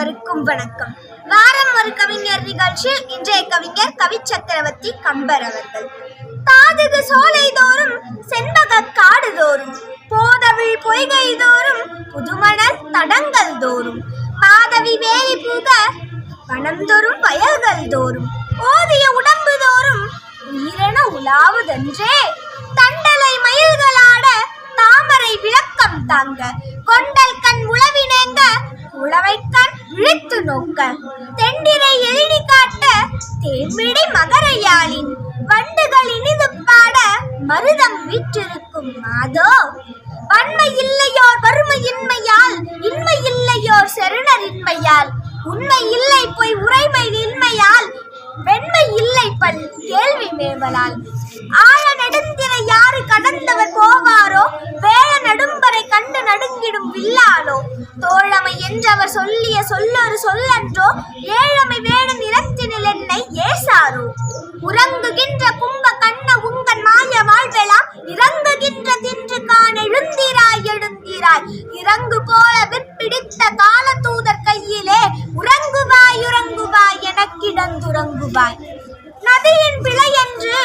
வணக்கம். வாரம் ஒரு கவிஞர் நிகழ்ச்சியில் இன்றைய கவிஞர் கவி சக்கரவர்த்தி கம்பர் அவர்கள். தாதுகு சோலை தோறும் செண்பக காடு தோறும் போதவிழ் பொய்கை தோறும் புதுமணல் தடங்கள் தோறும் பாதவி வேலி புக வனந்தோறும் வயல்கள் தோறும் ஓதிய உடம்பு தோறும் உயிரென உலாவுதென்றே. தண்டலை மயில்களாட தாமரை விளக்கம் தாங்க கொண்டல் கண் உளவினேங்க உழவைக்கண் விழித்து நோக்க. தெண்டிரை எழுதி காட்ட தேன்மிடி மகரையாளின் வண்டுகள் இனிது பாட மருதம் வீற்றிருக்கும் மாதோ. வன்மை இல்லையோர் வறுமையின்மையால் இன்மை இல்லையோர் செருணரின்மையால் உண்மை இல்லை பொய் உரைமை இன்மையால் வெண்மை இல்லை பல் கேள்வி மேவலால். ஆழ நெடுந்திரை யாரு கடந்தவர் என்றவர் சொல்லிய சொல்லொரு சொல்லன்றோ ஏழமை வேடு நிறத்தினில் என்னை ஏசாரோ. உறங்குகின்ற கும்ப கண்ண உங்கள் மாய வாழ்வெல்லாம் இறங்குகின்ற தின்று காண எழுந்திராய் எழுந்திராய். இறங்கு போல விற்பிடித்த கால தூதர் கையிலே உறங்குவாய் உறங்குவாய் எனக்கிடந்துறங்குவாய். நதியின் பிழை என்று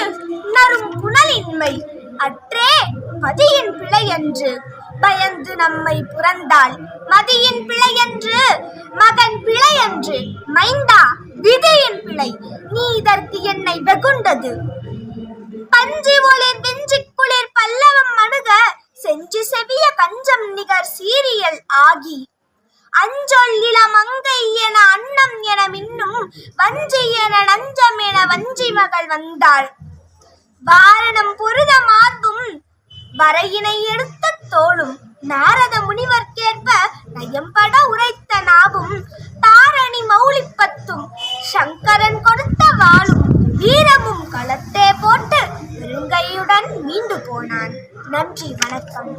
உணரும் புனலின்மை. அற்றே பதியின் பிழை என்று பயந்து நம்மை புறந்தாள் மதியின் பிழை என்று மகன் பிழை என்று மைந்தா விதியின் பிழை. நீ இதற்கு என்னை வெகுண்டது. பஞ்சி ஒளிர் வெஞ்சி குளிர் பல்லவம் அணுக செஞ்சு செவிய கஞ்சம் நிகர் சீரியல் ஆகி. அஞ்சொல் இளமங்கை என அன்னம் என மின்னும் வஞ்சி என நஞ்சம் என வஞ்சி மகள் வந்தாள். வாரணம் பொருத மார்பும் வரையினை எடுத்து தோளும். நாரத முனிவர்க்கேற்ப நயம்பட உரைத்த நாவும் தாரணி மௌலிப்பத்தும் சங்கரன் கொடுத்த வாளும் வீரமும் களத்தே போட்டு பெருங்கையுடன் மீண்டு போனான். நன்றி வணக்கம்.